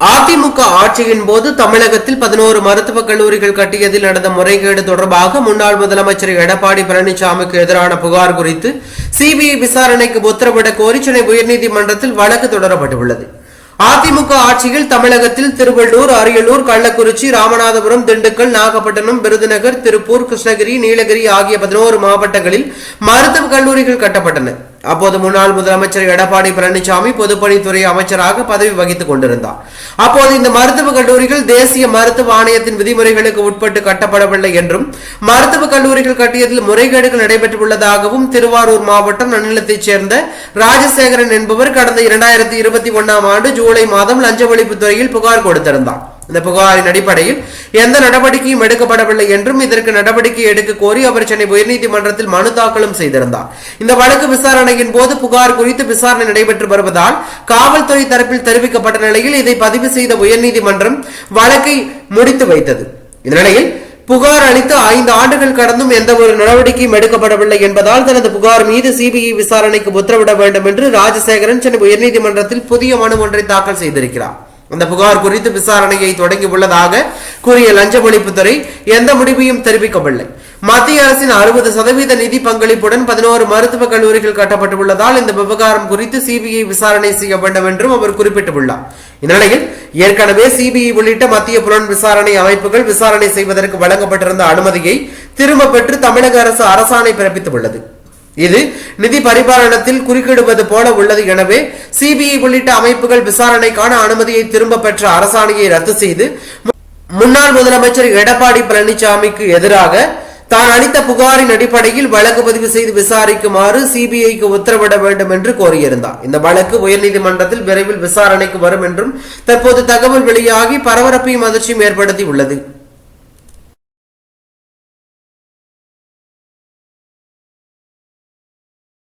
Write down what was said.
அதிமுக ஆட்சியின் போது தமிழகத்தில் பதினோரு மருத்துவக் கல்லூரிகள் கட்டியதில் நடந்த முறைகேடு தொடர்பாக முன்னாள் முதலமைச்சர் எடப்பாடி பழனிசாமிக்கு எதிரான புகார் குறித்து சிபிஐ விசாரணைக்கு உத்தரவிட கோரி சென்னை உயர்நீதிமன்றத்தில் வழக்கு தொடரப்பட்டுள்ளது. அதிமுக ஆட்சியில் தமிழகத்தில் திருவள்ளூர் அரியலூர் கள்ளக்குறிச்சி ராமநாதபுரம் திண்டுக்கல் நாகப்பட்டினம் விருதுநகர் திருப்பூர் கிருஷ்ணகிரி நீலகிரி ஆகிய பதினோரு மாவட்டங்களில் மருத்துவக் கல்லூரிகள் கட்டப்பட்டன. அப்போது முன்னாள் முதலமைச்சர் எடப்பாடி பழனிசாமி பொதுப்பணித்துறை அமைச்சராக பதவி வகித்துக் கொண்டிருந்தார். அப்போது இந்த மருத்துவக் கல்லூரிகள் தேசிய மருத்துவ ஆணையத்தின் விதிமுறைகளுக்கு உட்பட்டு கட்டப்படவில்லை என்றும் மருத்துவக் கல்லூரிகள் கட்டியதில் முறைகேடுகள் நடைபெற்றுள்ளதாகவும் திருவாரூர் மாவட்டம் நன்னிலத்தைச் சேர்ந்த ராஜசேகரன் என்பவர் கடந்த இரண்டாயிரத்தி இருபத்தி ஒன்னாம் ஆண்டு ஜூலை மாதம் லஞ்ச ஒழிப்புத் துறையில் புகார் கொடுத்திருந்தார். இந்த புகாரின் அடிப்படையில் எந்த நடவடிக்கையும் எடுக்கப்படவில்லை என்றும் இதற்கு நடவடிக்கை எடுக்க கோரி அவர் சென்னை உயர்நீதிமன்றத்தில் மனு தாக்கலும் செய்திருந்தார். இந்த வழக்கு விசாரணையின் போது புகார் குறித்து விசாரணை நடைபெற்று வருவதால் காவல்துறை தரப்பில் தெரிவிக்கப்பட்ட நிலையில் இதை பதிவு செய்த உயர்நீதிமன்றம் வழக்கை முடித்து வைத்தது. இந்நிலையில் புகார் அளித்து ஐந்து ஆண்டுகள் கடந்தும் எந்த ஒரு நடவடிக்கையும் எடுக்கப்படவில்லை என்பதால் தனது புகார் மீது சிபிஐ விசாரணைக்கு உத்தரவிட வேண்டும் என்று ராஜசேகரன் சென்னை உயர்நீதிமன்றத்தில் புதிய மனு ஒன்றை தாக்கல் செய்திருக்கிறார். அந்த புகார் குறித்து விசாரணையை தொடங்கியுள்ளதாக கூறிய லஞ்ச ஒழிப்புத்துறை எந்த முடிவையும் தெரிவிக்கவில்லை. மத்திய அரசின் அறுபது சதவீத நிதி பங்களிப்புடன் பதினோரு மருத்துவக் கல்லூரிகள் கட்டப்பட்டுள்ளதால் இந்த விவகாரம் குறித்து சிபிஐ விசாரணை செய்ய வேண்டும் என்றும் அவர் குறிப்பிட்டுள்ளார். இந்நிலையில் ஏற்கனவே சிபிஐ உள்ளிட்ட மத்திய புலன் விசாரணை அமைப்புகள் விசாரணை செய்வதற்கு வழங்கப்பட்டிருந்த அனுமதியை திரும்ப பெற்று தமிழக அரசு அரசாணை பிறப்பித்துள்ளது. இது நிதி பரிபாலனத்தில் குறுக்கிடுவது போல உள்ளது. எனவே சிபிஐ உள்ளிட்ட அமைப்புகள் விசாரணைக்கான அனுமதியை திரும்ப பெற்ற அரசாணையை ரத்து செய்து முன்னாள் முதலமைச்சர் எடப்பாடி பழனிசாமிக்கு எதிராக தான் அளித்த புகாரின் அடிப்படையில் வழக்கு பதிவு செய்து விசாரிக்குமாறு சிபிஐக்கு உத்தரவிட வேண்டும் என்று கோரியிருந்தார். இந்த வழக்கு உயர்நீதிமன்றத்தில் விரைவில் விசாரணைக்கு வரும் என்றும் தற்போது தகவல் வெளியாகி பரபரப்பையும் அதிர்ச்சியும் ஏற்படுத்தி உள்ளது